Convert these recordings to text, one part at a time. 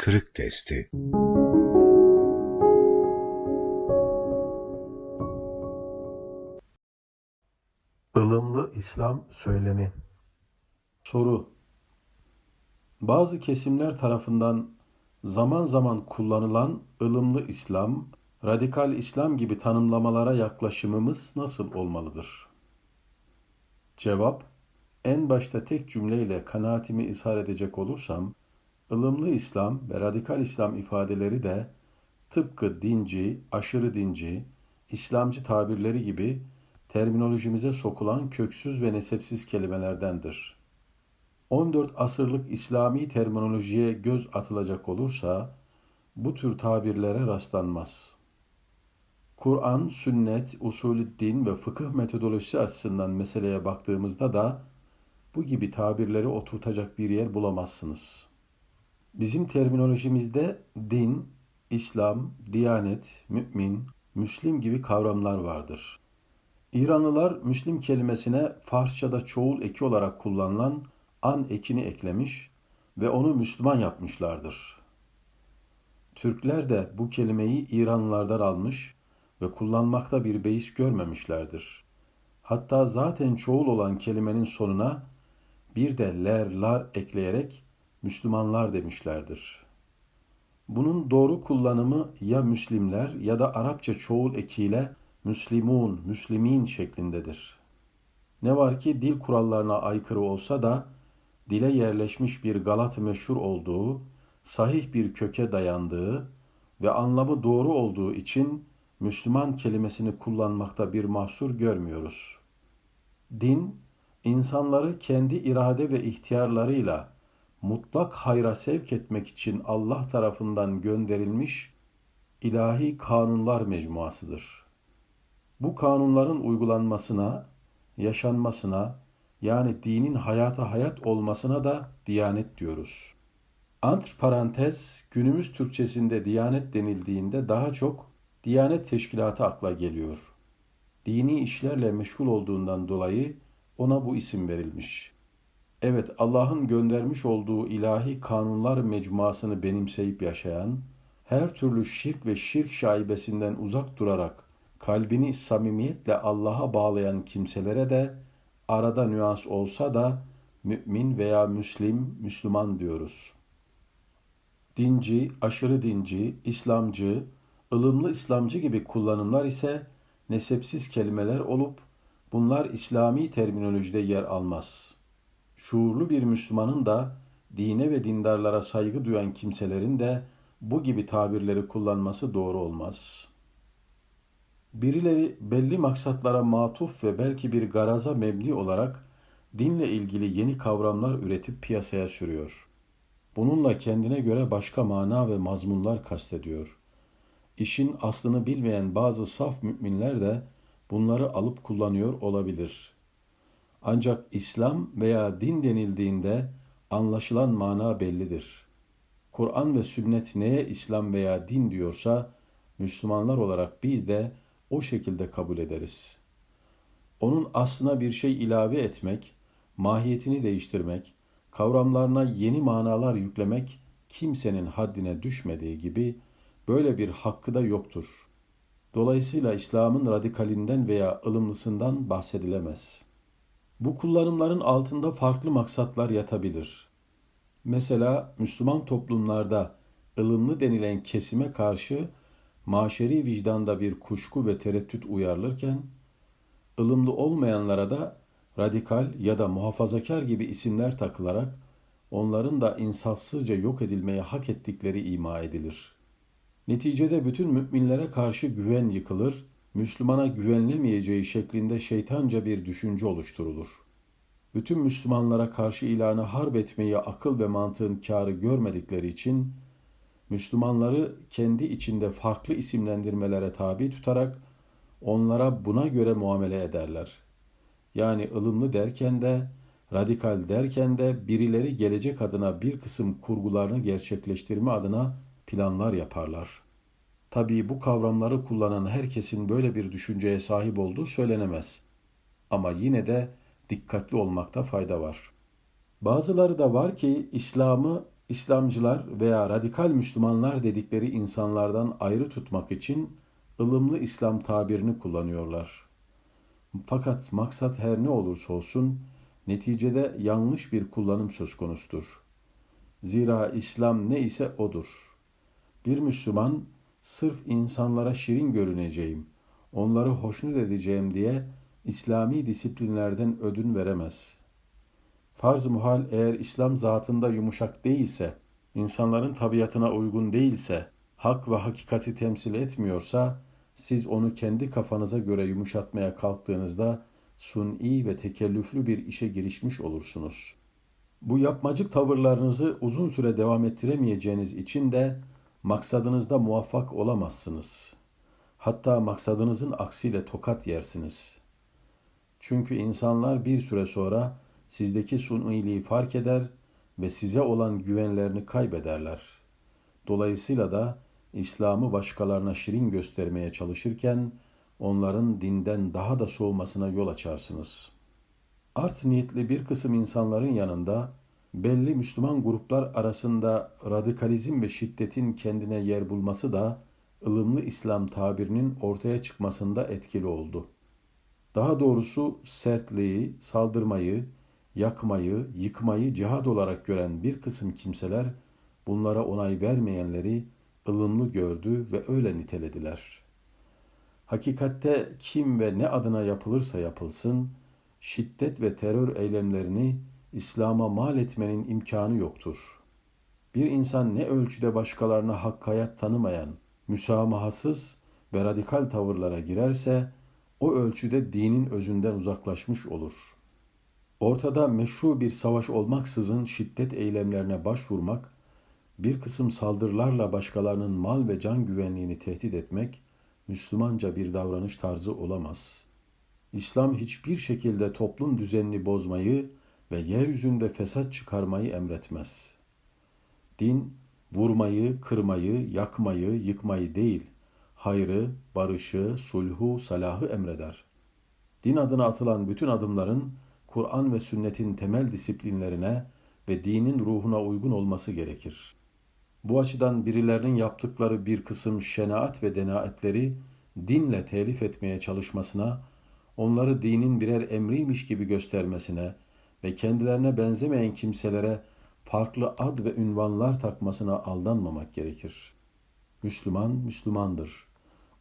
Kırık testi. Ilımlı İslam söylemi. Soru. Bazı kesimler tarafından zaman zaman kullanılan ılımlı İslam, radikal İslam gibi tanımlamalara yaklaşımımız nasıl olmalıdır? Cevap. En başta tek cümleyle kanaatimi ishar edecek olursam, ılımlı İslam ve radikal İslam ifadeleri de tıpkı dinci, aşırı dinci, İslamcı tabirleri gibi terminolojimize sokulan köksüz ve nesepsiz kelimelerdendir. 14 asırlık İslami terminolojiye göz atılacak olursa bu tür tabirlere rastlanmaz. Kur'an, sünnet, usulü din ve fıkıh metodolojisi açısından meseleye baktığımızda da bu gibi tabirleri oturtacak bir yer bulamazsınız. Bizim terminolojimizde din, İslam, diyanet, mümin, müslim gibi kavramlar vardır. İranlılar Müslim kelimesine Farsçada çoğul eki olarak kullanılan an ekini eklemiş ve onu Müslüman yapmışlardır. Türkler de bu kelimeyi İranlılardan almış ve kullanmakta bir beis görmemişlerdir. Hatta zaten çoğul olan kelimenin sonuna bir de ler, lar ekleyerek Müslümanlar demişlerdir. Bunun doğru kullanımı ya Müslimler ya da Arapça çoğul ekiyle Müslimun, Müslimin şeklindedir. Ne var ki dil kurallarına aykırı olsa da dile yerleşmiş bir galat meşhur olduğu, sahih bir köke dayandığı ve anlamı doğru olduğu için Müslüman kelimesini kullanmakta bir mahsur görmüyoruz. Din, insanları kendi irade ve ihtiyarlarıyla mutlak hayra sevk etmek için Allah tarafından gönderilmiş ilahi kanunlar mecmuasıdır. Bu kanunların uygulanmasına, yaşanmasına, yani dinin hayata hayat olmasına da diyanet diyoruz. Antr parantez günümüz Türkçesinde diyanet denildiğinde daha çok diyanet teşkilatı akla geliyor. Dini işlerle meşgul olduğundan dolayı ona bu isim verilmiş. Evet Allah'ın göndermiş olduğu ilahi kanunlar mecmuasını benimseyip yaşayan, her türlü şirk ve şirk şaibesinden uzak durarak kalbini samimiyetle Allah'a bağlayan kimselere de arada nüans olsa da mümin veya müslim, Müslüman diyoruz. Dinci, aşırı dinci, İslamcı, ılımlı İslamcı gibi kullanımlar ise nesepsiz kelimeler olup bunlar İslami terminolojide yer almaz. Şuurlu bir Müslümanın da dine ve dindarlara saygı duyan kimselerin de bu gibi tabirleri kullanması doğru olmaz.'' Birileri belli maksatlara matuf ve belki bir garaza mebni olarak dinle ilgili yeni kavramlar üretip piyasaya sürüyor. Bununla kendine göre başka mana ve mazmunlar kastediyor. İşin aslını bilmeyen bazı saf müminler de bunları alıp kullanıyor olabilir. Ancak İslam veya din denildiğinde anlaşılan mana bellidir. Kur'an ve sünnet neye İslam veya din diyorsa Müslümanlar olarak biz de o şekilde kabul ederiz. Onun aslına bir şey ilave etmek, mahiyetini değiştirmek, kavramlarına yeni manalar yüklemek kimsenin haddine düşmediği gibi böyle bir hakkı da yoktur. Dolayısıyla İslam'ın radikalinden veya ılımlısından bahsedilemez. Bu kullanımların altında farklı maksatlar yatabilir. Mesela Müslüman toplumlarda ılımlı denilen kesime karşı maşeri vicdanda bir kuşku ve tereddüt uyarılırken, ılımlı olmayanlara da radikal ya da muhafazakar gibi isimler takılarak onların da insafsızca yok edilmeye hak ettikleri ima edilir. Neticede bütün müminlere karşı güven yıkılır, Müslümana güvenilemeyeceği şeklinde şeytanca bir düşünce oluşturulur. Bütün Müslümanlara karşı ilanı harp etmeyi akıl ve mantığın kârı görmedikleri için Müslümanları kendi içinde farklı isimlendirmelere tabi tutarak onlara buna göre muamele ederler. Yani ılımlı derken de, radikal derken de birileri gelecek adına bir kısım kurgularını gerçekleştirme adına planlar yaparlar. Tabii bu kavramları kullanan herkesin böyle bir düşünceye sahip olduğu söylenemez. Ama yine de dikkatli olmakta fayda var. Bazıları da var ki İslam'ı İslamcılar veya radikal Müslümanlar dedikleri insanlardan ayrı tutmak için ılımlı İslam tabirini kullanıyorlar. Fakat maksat her ne olursa olsun neticede yanlış bir kullanım söz konusudur. Zira İslam ne ise odur. Bir Müslüman sırf insanlara şirin görüneceğim, onları hoşnut edeceğim diye İslami disiplinlerden ödün veremez. Farz-ı muhal eğer İslam zatında yumuşak değilse, insanların tabiatına uygun değilse, hak ve hakikati temsil etmiyorsa, siz onu kendi kafanıza göre yumuşatmaya kalktığınızda suni ve tekellüflü bir işe girişmiş olursunuz. Bu yapmacık tavırlarınızı uzun süre devam ettiremeyeceğiniz için de maksadınızda muvaffak olamazsınız. Hatta maksadınızın aksiyle tokat yersiniz. Çünkü insanlar bir süre sonra sizdeki suniliği fark eder ve size olan güvenlerini kaybederler. Dolayısıyla da İslam'ı başkalarına şirin göstermeye çalışırken onların dinden daha da soğumasına yol açarsınız. Art niyetli bir kısım insanların yanında belli Müslüman gruplar arasında radikalizm ve şiddetin kendine yer bulması da ılımlı İslam tabirinin ortaya çıkmasında etkili oldu. Daha doğrusu sertliği, saldırmayı, yakmayı, yıkmayı cihad olarak gören bir kısım kimseler bunlara onay vermeyenleri ılımlı gördü ve öyle nitelediler. Hakikatte kim ve ne adına yapılırsa yapılsın, şiddet ve terör eylemlerini İslam'a mal etmenin imkanı yoktur. Bir insan ne ölçüde başkalarına hak hayat tanımayan, müsamahasız ve radikal tavırlara girerse, o ölçüde dinin özünden uzaklaşmış olur. Ortada meşru bir savaş olmaksızın şiddet eylemlerine başvurmak, bir kısım saldırılarla başkalarının mal ve can güvenliğini tehdit etmek, Müslümanca bir davranış tarzı olamaz. İslam hiçbir şekilde toplum düzenini bozmayı ve yeryüzünde fesat çıkarmayı emretmez. Din, vurmayı, kırmayı, yakmayı, yıkmayı değil, hayrı, barışı, sulhu, salahı emreder. Din adına atılan bütün adımların Kur'an ve sünnetin temel disiplinlerine ve dinin ruhuna uygun olması gerekir. Bu açıdan birilerinin yaptıkları bir kısım şenaat ve denaetleri dinle telif etmeye çalışmasına, onları dinin birer emriymiş gibi göstermesine ve kendilerine benzemeyen kimselere farklı ad ve ünvanlar takmasına aldanmamak gerekir. Müslüman, Müslümandır.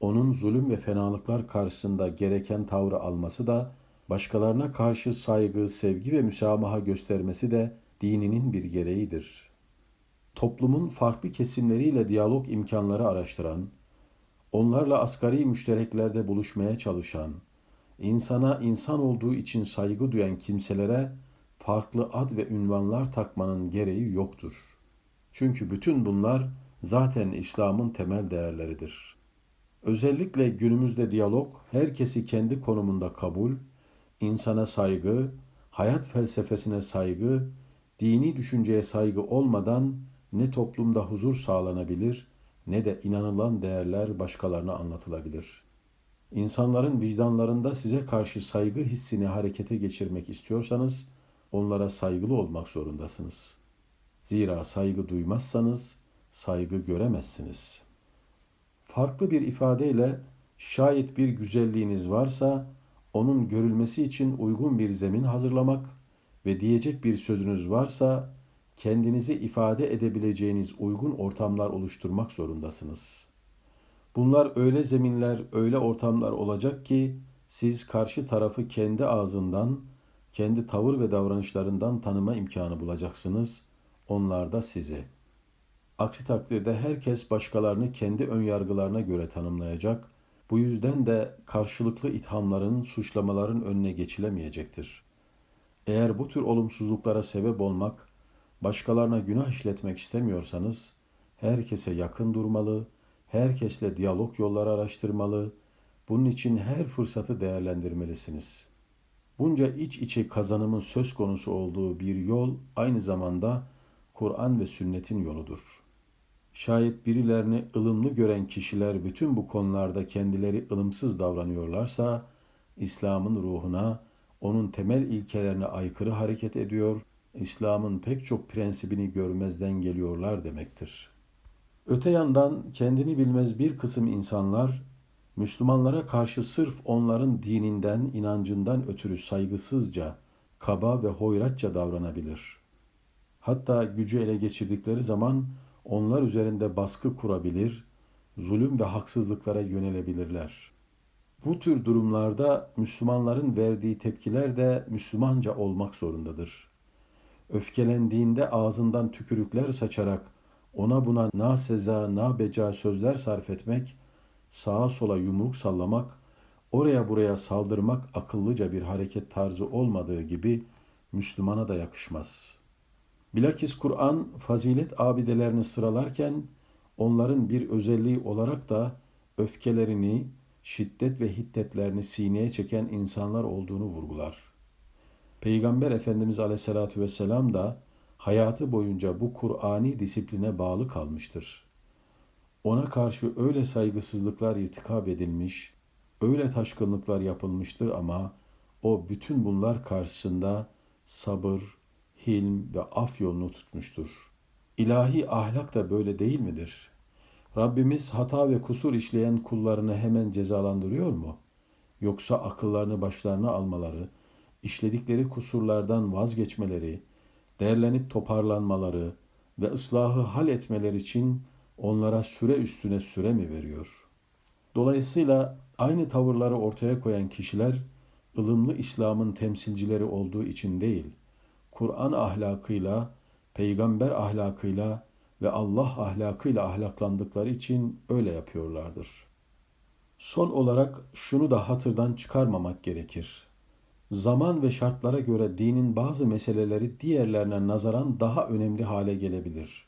Onun zulüm ve fenalıklar karşısında gereken tavrı alması da, başkalarına karşı saygı, sevgi ve müsamaha göstermesi de dininin bir gereğidir. Toplumun farklı kesimleriyle diyalog imkanları araştıran, onlarla asgari müştereklerde buluşmaya çalışan, insana insan olduğu için saygı duyan kimselere farklı ad ve ünvanlar takmanın gereği yoktur. Çünkü bütün bunlar zaten İslam'ın temel değerleridir. Özellikle günümüzde diyalog herkesi kendi konumunda kabul, insana saygı, hayat felsefesine saygı, dini düşünceye saygı olmadan ne toplumda huzur sağlanabilir ne de inanılan değerler başkalarına anlatılabilir. İnsanların vicdanlarında size karşı saygı hissini harekete geçirmek istiyorsanız onlara saygılı olmak zorundasınız. Zira saygı duymazsanız saygı göremezsiniz. Farklı bir ifadeyle şayet bir güzelliğiniz varsa onun görülmesi için uygun bir zemin hazırlamak ve diyecek bir sözünüz varsa kendinizi ifade edebileceğiniz uygun ortamlar oluşturmak zorundasınız. Bunlar öyle zeminler, öyle ortamlar olacak ki siz karşı tarafı kendi ağzından, kendi tavır ve davranışlarından tanıma imkanı bulacaksınız. Onlar da sizi. Aksi takdirde herkes başkalarını kendi önyargılarına göre tanımlayacak. Bu yüzden de karşılıklı ithamların, suçlamaların önüne geçilemeyecektir. Eğer bu tür olumsuzluklara sebep olmak, başkalarına günah işletmek istemiyorsanız, herkese yakın durmalı, herkesle diyalog yolları araştırmalı, bunun için her fırsatı değerlendirmelisiniz. Bunca iç içe kazanımın söz konusu olduğu bir yol aynı zamanda Kur'an ve sünnetin yoludur. Şayet birilerini ılımlı gören kişiler bütün bu konularda kendileri ılımsız davranıyorlarsa, İslam'ın ruhuna, onun temel ilkelerine aykırı hareket ediyor, İslam'ın pek çok prensibini görmezden geliyorlar demektir. Öte yandan kendini bilmez bir kısım insanlar Müslümanlara karşı sırf onların dininden, inancından ötürü saygısızca, kaba ve hoyratça davranabilir. Hatta gücü ele geçirdikleri zaman onlar üzerinde baskı kurabilir, zulüm ve haksızlıklara yönelebilirler. Bu tür durumlarda Müslümanların verdiği tepkiler de Müslümanca olmak zorundadır. Öfkelendiğinde ağzından tükürükler saçarak ona buna na seza na beca sözler sarf etmek, sağa sola yumruk sallamak, oraya buraya saldırmak akıllıca bir hareket tarzı olmadığı gibi Müslümana da yakışmaz. Bilakis Kur'an fazilet abidelerini sıralarken onların bir özelliği olarak da öfkelerini, şiddet ve hiddetlerini sineye çeken insanlar olduğunu vurgular. Peygamber Efendimiz Aleyhisselatü Vesselam da hayatı boyunca bu Kur'ani disipline bağlı kalmıştır. Ona karşı öyle saygısızlıklar irtikab edilmiş, öyle taşkınlıklar yapılmıştır ama o bütün bunlar karşısında sabır, hilm ve af yolunu tutmuştur. İlahi ahlak da böyle değil midir? Rabbimiz hata ve kusur işleyen kullarını hemen cezalandırıyor mu? Yoksa akıllarını başlarına almaları, işledikleri kusurlardan vazgeçmeleri, değerlenip toparlanmaları ve ıslahı hal etmeleri için onlara süre üstüne süre mi veriyor? Dolayısıyla aynı tavırları ortaya koyan kişiler ılımlı İslam'ın temsilcileri olduğu için değil, Kur'an ahlakıyla, peygamber ahlakıyla ve Allah ahlakıyla ahlaklandıkları için öyle yapıyorlardır. Son olarak şunu da hatırdan çıkarmamak gerekir. Zaman ve şartlara göre dinin bazı meseleleri diğerlerine nazaran daha önemli hale gelebilir.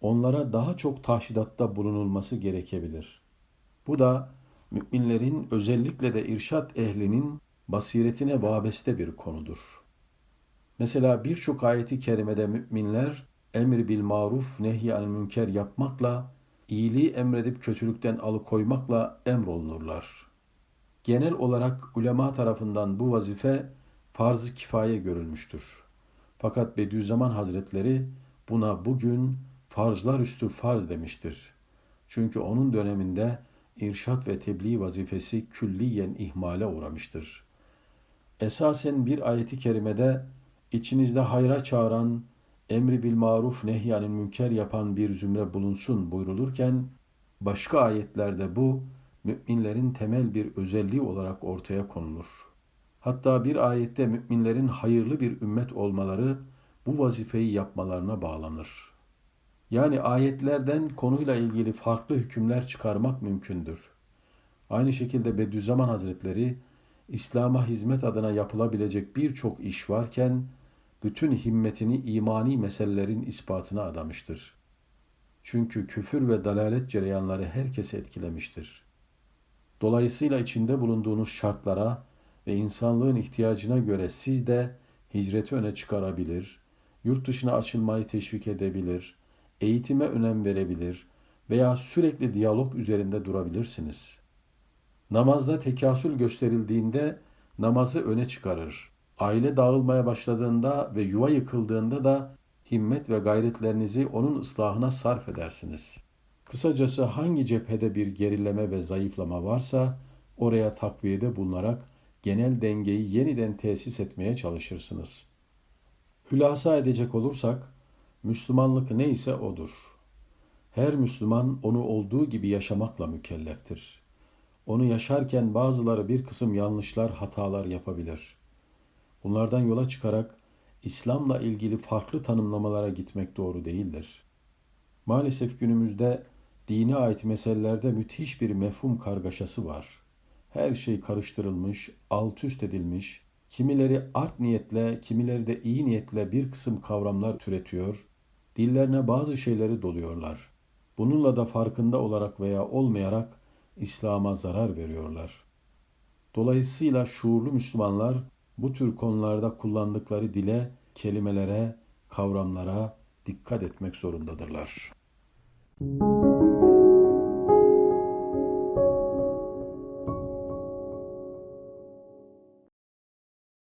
Onlara daha çok taşidatta bulunulması gerekebilir. Bu da müminlerin özellikle de irşat ehlinin basiretine vabeste bir konudur. Mesela birçok ayeti kerimede müminler emri bil maruf nehyanil münker yapmakla, iyiliği emredip kötülükten alıkoymakla emrolunurlar. Genel olarak ulema tarafından bu vazife farz-ı kifaye görülmüştür. Fakat Bediüzzaman Hazretleri buna bugün farzlar üstü farz demiştir. Çünkü onun döneminde irşat ve tebliğ vazifesi külliyen ihmale uğramıştır. Esasen bir ayeti kerimede içinizde hayra çağıran, emri bil maruf nehyanil münker yapan bir zümre bulunsun buyrulurken, başka ayetlerde bu, müminlerin temel bir özelliği olarak ortaya konulur. Hatta bir ayette müminlerin hayırlı bir ümmet olmaları bu vazifeyi yapmalarına bağlanır. Yani ayetlerden konuyla ilgili farklı hükümler çıkarmak mümkündür. Aynı şekilde Bediüzzaman Hazretleri İslam'a hizmet adına yapılabilecek birçok iş varken bütün himmetini imani meselelerin ispatına adamıştır. Çünkü küfür ve dalalet cereyanları herkesi etkilemiştir. Dolayısıyla içinde bulunduğunuz şartlara ve insanlığın ihtiyacına göre siz de hicreti öne çıkarabilir, yurt dışına açılmayı teşvik edebilir, eğitime önem verebilir veya sürekli diyalog üzerinde durabilirsiniz. Namazda tekasül gösterildiğinde namazı öne çıkarır. Aile dağılmaya başladığında ve yuva yıkıldığında da himmet ve gayretlerinizi onun ıslahına sarf edersiniz. Kısacası hangi cephede bir gerileme ve zayıflama varsa oraya takviyede bulunarak genel dengeyi yeniden tesis etmeye çalışırsınız. Hülasa edecek olursak, Müslümanlık neyse odur. Her Müslüman onu olduğu gibi yaşamakla mükelleftir. Onu yaşarken bazıları bir kısım yanlışlar, hatalar yapabilir. Bunlardan yola çıkarak İslam'la ilgili farklı tanımlamalara gitmek doğru değildir. Maalesef günümüzde dine ait meselelerde müthiş bir mefhum kargaşası var. Her şey karıştırılmış, alt üst edilmiş, kimileri art niyetle, kimileri de iyi niyetle bir kısım kavramlar türetiyor, dillerine bazı şeyleri doluyorlar. Bununla da farkında olarak veya olmayarak İslam'a zarar veriyorlar. Dolayısıyla şuurlu Müslümanlar bu tür konularda kullandıkları dile, kelimelere, kavramlara dikkat etmek zorundadırlar. Müzik